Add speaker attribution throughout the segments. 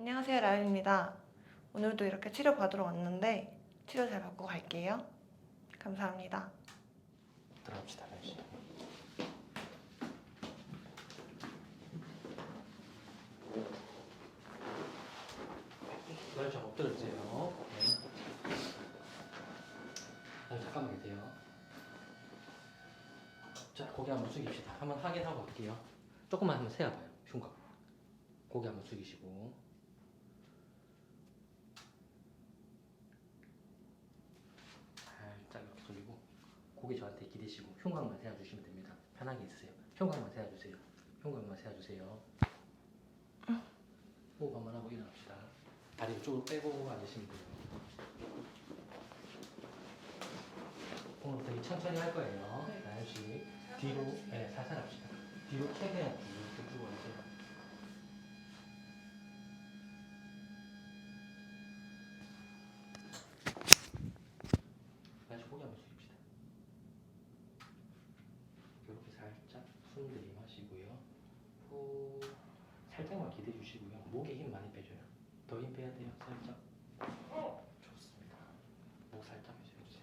Speaker 1: 안녕하세요, 라연입니다. 오늘도 이렇게 치료 받으러 왔는데 치료 잘 받고 갈게요. 감사합니다.
Speaker 2: 들어갑시다, 라연 씨. 라연 씨 엎드려 주세요. 네. 라연 잠깐만 계세요. 자, 고개 한번 숙입시다. 한번 확인하고 갈게요. 조금만 한번 세어봐요. 흉곽. 고개 한번 숙이시고. 살짝 이렇게 돌리고 고개 기대시고 흉곽만 세워주시면 됩니다. 편하게 있으세요. 흉곽만 세워주세요. 흉곽만 세워주세요. 호흡 한번 하고 일어납시다. 다리 이쪽으로 빼고 앉으시면 돼요. 오늘 되게 천천히 할 거예요.
Speaker 1: 네.
Speaker 2: 나연 씨 뒤로 네, 살살 합시다. 뒤로 최대한 이렇게 들고 와주세요. 다시 고개 한번 숙입시다. 이렇게 살짝 숨 들이마시고요. 후 살짝만 기대 주시고요. 목에 힘 많이 빼줘요. 더 힘 빼야 돼요. 살짝. 좋습니다. 목 살짝 해주세요.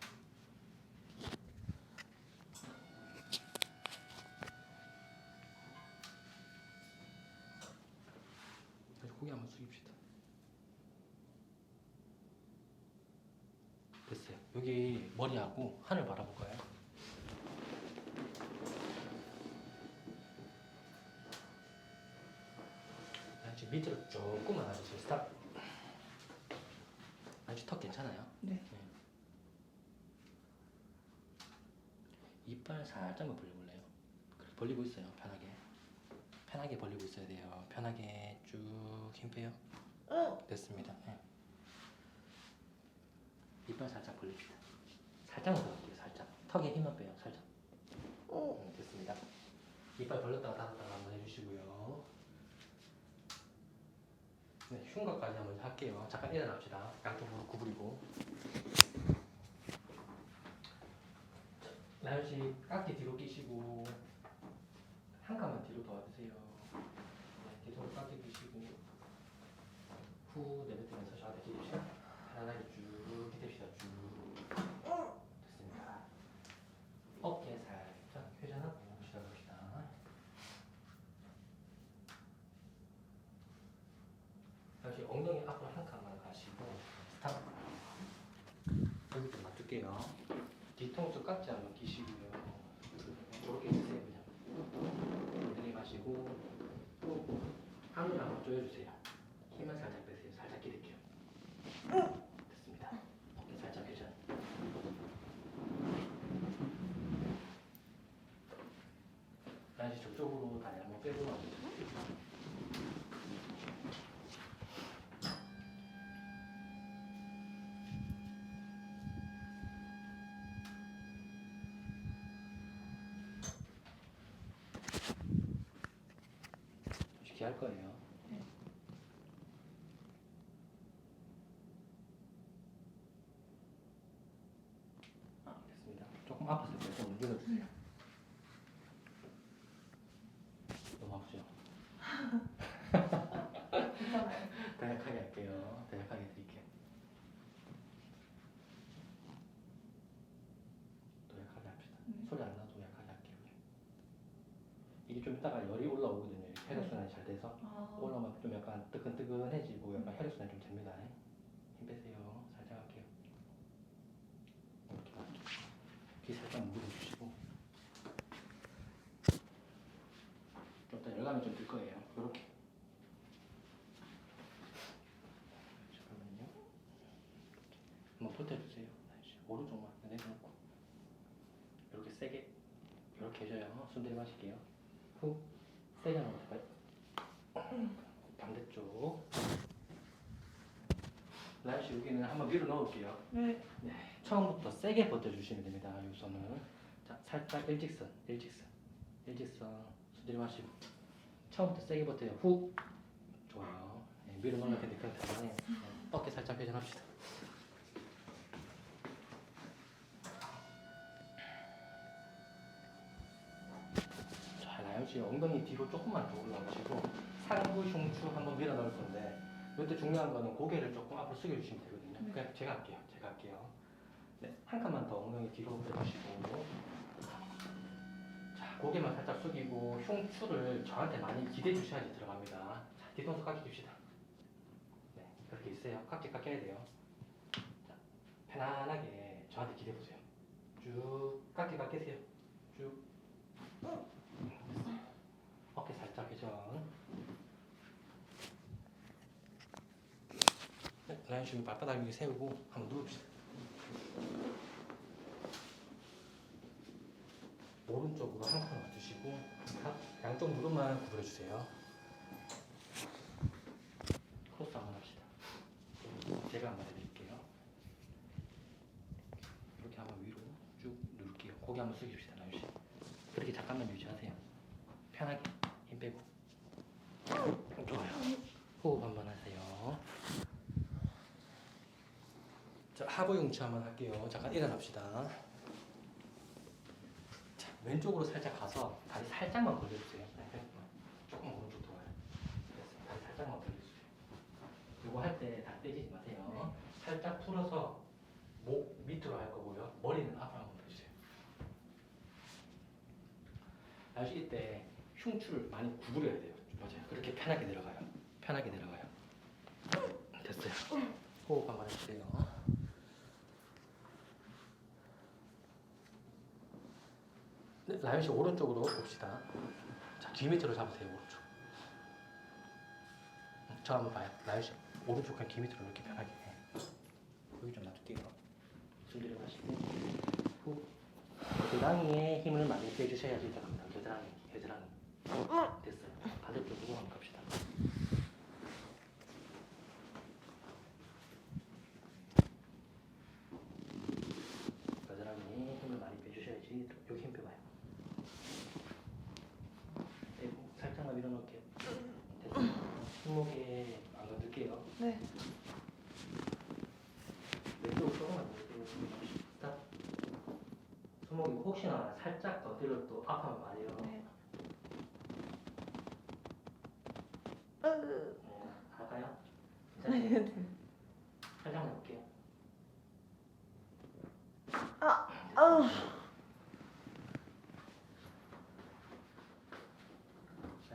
Speaker 2: 고개 한번 숙입시다. 됐어요. 여기 머리하고 하늘 바라볼까요? 아직 밑으로 조금만 와주세요. 스탑. 아직 턱 괜찮아요?
Speaker 1: 네.
Speaker 2: 이빨 살짝만 벌려볼래요? 그래, 벌리고 있어요. 편하게. 편하게 벌리고 있어야 돼요. 편하게 쭉 힘 빼요. 됐습니다. 예. 이빨 살짝 벌립시다. 살짝만 벌릴게요. 살짝. 턱에 힘만 빼요. 살짝. 음, 됐습니다. 이빨 벌렸다가 닫았다가 한번 해주시고요. 네, 흉곽까지 한번 할게요. 잠깐 일어납시다. 양쪽 무릎 구부리고. 자, 나연 씨 깍지 뒤로 끼시고 한 칸만 뒤로 도와주세요. 네, 뒤로 깍지 끼시고 후 내뱉으면서 저한테 기대시다. 편안하게 쭉 기대시다. 쭉. 됐습니다. 어깨 살짝 회전하고 시작합시다. 다시 엉덩이 앞으로 한 칸만 가시고 스탑. 여기 좀 맞출게요. 뒤통수 깍지 한번 끼시고요. 저렇게 주세요 그냥. 내리마시고 또 하늘 한번 조여주세요. 힘을 살짝 빼세요. 살짝 기댈게요. 됐습니다. 어깨 살짝 회전. 다시 저쪽으로 다리 한번 빼고 와주세요. 쉽게 할 거예요.
Speaker 1: 네.
Speaker 2: 아, 됐습니다. 조금 아팠을 때 좀 눌러주세요. 너무 아프죠? 다약하게 할게요. 다약하게 드릴게요. 더 약하게 합시다.
Speaker 1: 네.
Speaker 2: 소리 안 나도 약하게 할게요. 이게 좀 이따가 열이 올라오거든요. 혈액순환이 잘 돼서
Speaker 1: 아,
Speaker 2: 올라오면 좀 약간 뜨끈뜨끈해지고 약간 혈액순환이 좀 됩니다. 힘 빼세요. 살짝 할게요. 이렇게. 귀 살짝 물어주시고 좀 이따 열감이 좀 들 거예요. 이렇게. 잠깐만요. 한번. 다시 오른쪽만 내려놓고 이렇게 세게 이렇게 해줘요. 숨 들이마실게요. 후 세게 한번 해봐요. 반대쪽. 라이씨 여기는 한번 밀어 넣을게요.
Speaker 1: 네.
Speaker 2: 처음부터 세게 버텨주시면 됩니다. 이 손을. 자, 살짝 일직선, 일직선, 일직선. 숨 들이 마시고. 처음부터 세게 버텨요. 후. 좋아요. 네, 밀어 넣을 텐데 그냥 대단해요. 네, 어깨 살짝 회전합시다. 자, 라이씨 엉덩이 뒤로 조금만 더 올라오시고 상부 흉추 한번 밀어 넣을 건데 이때 중요한 거는 고개를 조금 앞으로 숙여주시면 되거든요. 그냥 제가 할게요. 제가 할게요. 네, 한 칸만 더 엉덩이 뒤로 빼주시고 자, 고개만 살짝 숙이고 흉추를 저한테 많이 기대해 주셔야지 들어갑니다. 자, 뒤통수 깎이 줍시다. 네, 그렇게 있어요. 깍지 깎여야 돼요. 자, 편안하게 저한테 기대해 보세요. 쭉 깎이 깎이세요. 쭉. 어깨 살짝 회전. 네, 라인 좀 발바닥 위에 세우고 한번 누워봅시다. 오른쪽으로 한칸 와주시고 양쪽 무릎만 구부려주세요. 크로스 한번 합시다. 제가 한번 해드릴게요. 이렇게 한번 위로 쭉 누를게요. 고개 한번 숙여줍시다, 나유 씨. 그렇게 잠깐만 유지하세요. 편하게 힘 빼고. 좋아요. 호흡 한번 하세요. 한번 할게요. 잠깐 일어납시다. 자, 왼쪽으로 살짝 가서 다리 살짝만 벌려주세요. 네, 조금 오른쪽. 됐어요. 다리 살짝만 벌려주세요. 이거 할 때 다리 떼지지 마세요. 살짝 풀어서 목 밑으로 할 거고요. 머리는 앞으로 한번 펴주세요. 하실 때 흉추를 많이 구부려야 돼요. 맞아요. 그렇게 편하게 내려가요. 편하게 내려가요. 됐어요. 호흡 한번 해주세요. 네, 라현 씨 오른쪽으로 봅시다. 자, 귀 밑으로 잡으세요. 오른쪽. 음, 저 한번 봐요. 라현 씨 오른쪽 그냥 귀 밑으로 이렇게 편하게. 여기 좀 놔둘게요. 숨 들여마시고 후. 겨드랑이에 힘을 많이 빼주셔야지 들어갑니다. 겨드랑이, 겨드랑이. 됐어요. 반대쪽으로 한번 갑시다. 겨드랑이에 힘을 많이 빼주셔야지 여기 힘 빼봐요. 빼고 살짝만 됐어요. 손목에 안 건들게요.
Speaker 1: 네.
Speaker 2: 왼쪽으로 조금만 더 스탑. 손목이 혹시나 살짝 더 들어도 또 아파면 말이에요.
Speaker 1: 네. 으.
Speaker 2: 어?
Speaker 1: 네.
Speaker 2: 괜찮아요?
Speaker 1: 네.
Speaker 2: 살짝만 해볼게요.
Speaker 1: 아우.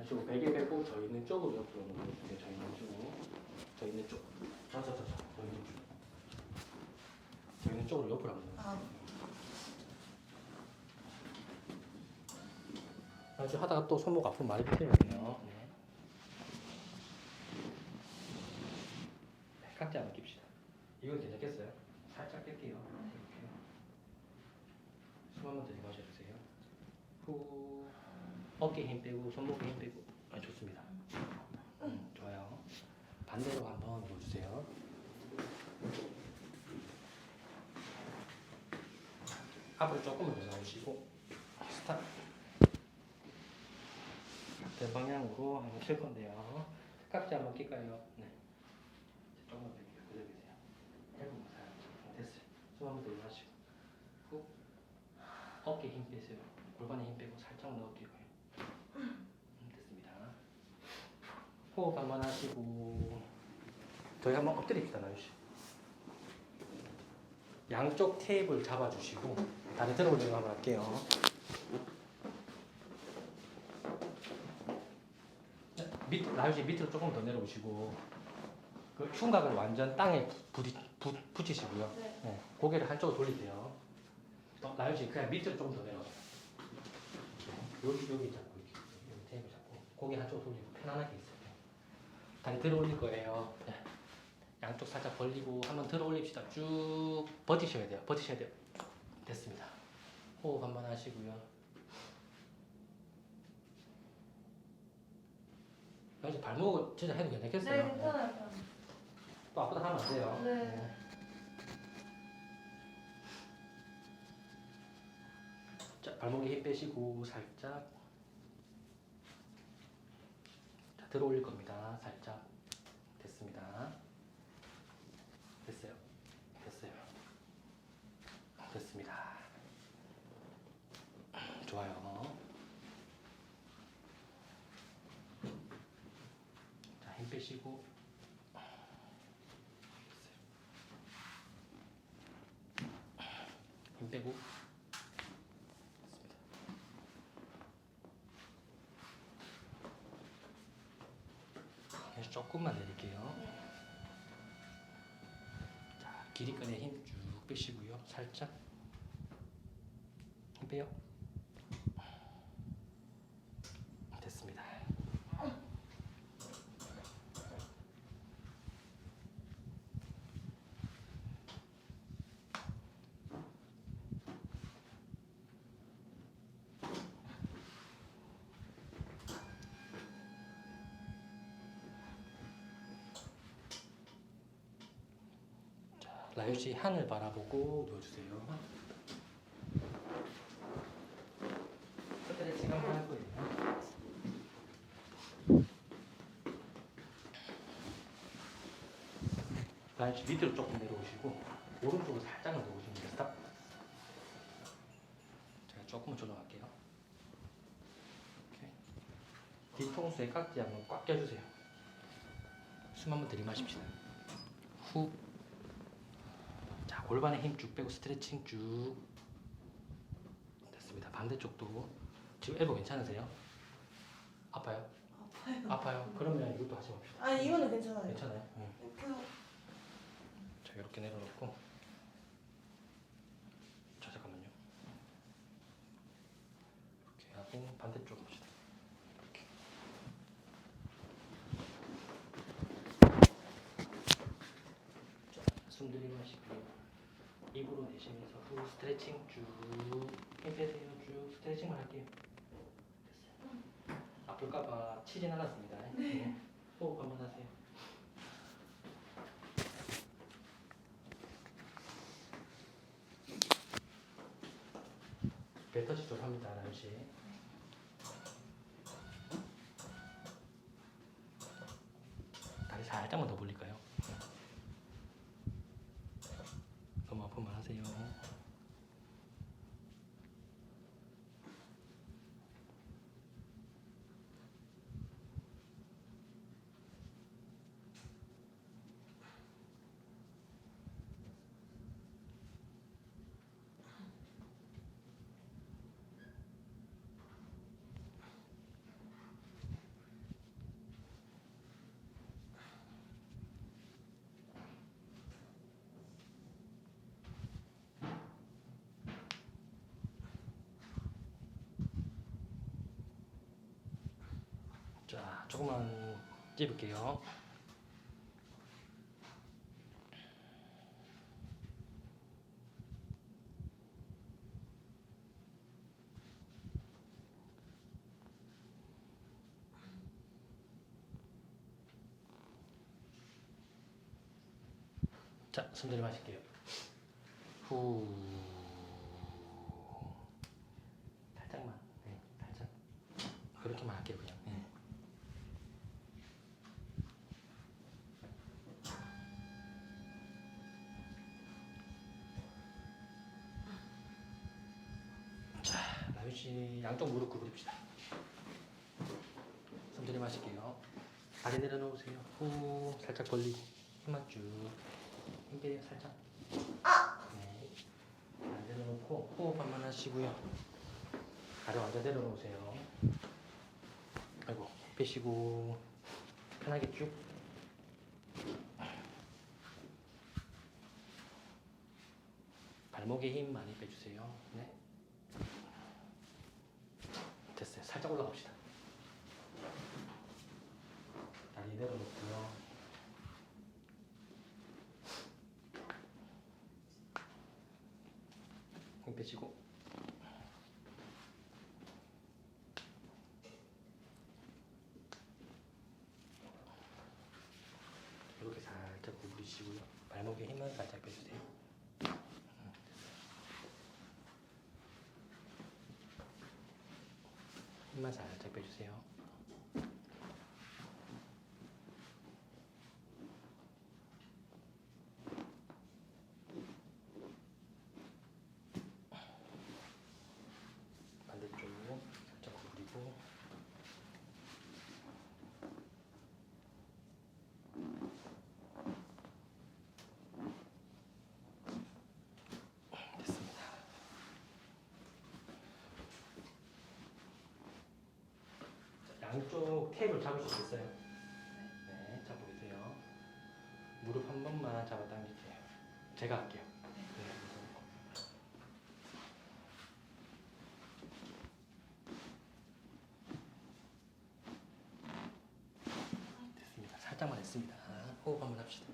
Speaker 2: 다시 베개 베고 저 있는 쪽으로 옆으로 넘겨주세요. 저 있는 쪽으로. 저 있는 쪽. 저, 저, 저, 저. 저 있는 쪽. 저 있는 쪽으로 옆으로 한번
Speaker 1: 아.
Speaker 2: 다시 하다가 또 손목 앞으로 많이 펴거든요. 네. 네, 깍지 한번 낍시다. 이건 괜찮겠어요? 살짝 뺄게요. 이렇게. 숨 한번 들이 마셔주세요. 후. 어깨 힘 빼고 손목에 힘 빼고. 아, 좋습니다. 음, 좋아요. 반대로 한번 누워주세요. 앞으로 조금만 더 나오시고 스탑. 같은 방향으로 한번 칠 건데요. 깍지 한번 낄까요? 네. 조금만 더 낄게요. 그대로 계세요. 거 살짝. 됐어요. 숨 한번. 후. 어깨 힘 빼세요. 골반에 힘 빼고 살짝 넣을게요. 음, 됐습니다. 호흡 한번 하시고. 저희 한번 엎드립시다, 나유씨. 양쪽 테이블 잡아주시고 다리 들어 올리고 한번 할게요. 밑 나유씨 밑으로 조금 더 내려오시고 그 흉곽을 완전 땅에 부딪 부, 붙이시고요.
Speaker 1: 네.
Speaker 2: 네, 고개를 한쪽으로 돌리세요. 또 나유씨 그냥 밑으로 조금 더 내려가요. 여기 여기 잡고 이렇게 여기 테이블 잡고 고개 한쪽으로 돌리고 편안하게 있어요. 다리 들어 올릴 거예요. 네. 양쪽 살짝 벌리고 한번 들어 올립시다. 쭉 버티셔야 돼요. 버티셔야 돼요. 됐습니다. 호흡 한번 하시고요. 사실 발목을 진짜 해도 괜찮겠어요?
Speaker 1: 네, 괜찮아요.
Speaker 2: 또 아프다 하면 안 돼요.
Speaker 1: 네.
Speaker 2: 자, 발목에 힘 빼시고 살짝. 자, 들어 올릴 겁니다. 살짝. 됐습니다. 치고. 빼고. 그래서 조금만 내릴게요. 자, 길이끈에 힘 쭉 빼시고요. 살짝. 힘 빼요. 라유 씨 하늘 바라보고 누워주세요. 라유 씨 밑으로 조금 내려오시고 오른쪽으로 살짝만 돼요. 스탑. 제가 조금만 조정할게요. 뒤통수에 깍지 한번 꽉 껴주세요. 숨 한번 들이마십시다. 후. 자 골반에 힘 쭉 빼고 스트레칭 쭉 됐습니다 반대쪽도 지금 엘보 괜찮으세요? 아파요?
Speaker 1: 아파요.
Speaker 2: 아파요? 그러면 이것도 하지 맙시다
Speaker 1: 아니 이거는 괜찮아요.
Speaker 2: 괜찮아요? 응. 자 이렇게 내려놓고 자 잠깐만요 이렇게 하고 반대쪽 이렇게 자, 숨 들이마시고요 입으로 내쉬면서 후 스트레칭 쭉 힘 빼세요 쭉 스트레칭만 할게요 됐어요 아플까봐 치진 않았습니다 네. 호흡 한번 하세요 배 터치 좀 합니다, 씨. 다리 살짝만 더 벌릴까요? 너무 아프면 하세요. 자, 조금만 찝을게요. 자, 숨 들이 마실게요. 후. 살짝만. 네, 살짝. 그렇게만 할게요, 그냥. 네. 자, 씨 양쪽 무릎 구부립시다. 숨 들이마실게요. 다리 내려놓으세요. 후, 살짝 벌리고 힘만 쭉. 힘 빼요, 살짝. 네. 다리 내려놓고 호흡 한 번 하시고요. 다리 완전 내려놓으세요. 아이고, 빼시고 편하게 쭉. 발목에 힘 많이 빼주세요. 네. 됐어요. 살짝 올라갑시다. 다리 내려놓고요. 힘 빼시고. 이렇게 살짝 구부리시고요. 발목에 힘을 살짝 빼주세요. 됐어요. 힘만 살짝 빼주세요. 반대쪽으로 살짝 구부리고 됐습니다. 테이블 잡을 수 있어요? 네, 잡고 계세요. 무릎 한 번만 잡아 당길게요. 제가 할게요. 네. 됐습니다. 살짝만 했습니다. 호흡 한번 합시다.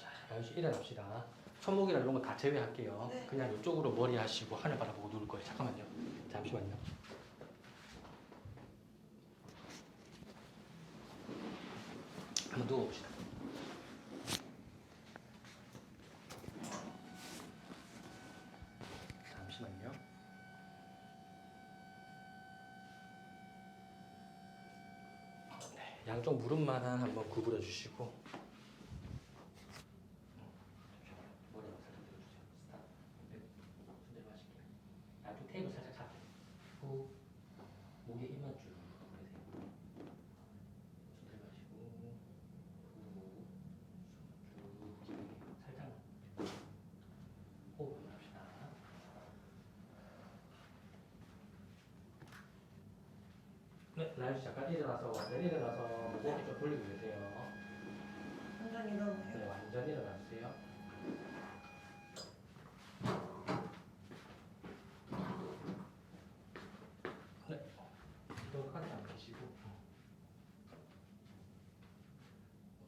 Speaker 2: 자, 다시 일어납시다. 손목이랑 이런 거 다 제외할게요.
Speaker 1: 네.
Speaker 2: 그냥 이쪽으로 머리 하시고 하늘 바라보고 누울 거예요. 잠깐만요. 잠시만요. 한번 누워봅시다. 잠시만요. 네, 양쪽 무릎만한 한번 구부려 주시고 머리 한번 살짝 들어주세요. 스탑. 네, 손대로 하실게요. 양쪽 테이블 살짝 잡고 후 목에 힘만 쭉 보내세요. 손대로 하시고 후쭉 살짝만 호흡 한번 합시다. 네, 라이브 잠깐 일어나서 완전 일어나서 목을 좀 돌리고 계세요.
Speaker 1: 완전 일어나요.
Speaker 2: 네, 완전 일어나주세요. 네, 이동 카드 안 계시고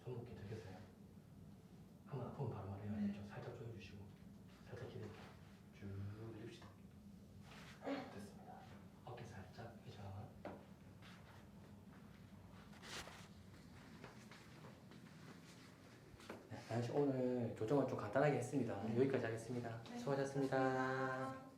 Speaker 2: 손목 괜찮겠어요? 한번 아프면 바로 말해요.
Speaker 1: 네.
Speaker 2: 좀 살짝 조여주시고 살짝 기대고 쭉 내립시다. 됐습니다. 어깨 살짝 회전. 네, 다시 오늘 교정을 좀 간단하게 했습니다. 여기까지 하겠습니다.
Speaker 1: 네, 수고하셨습니다.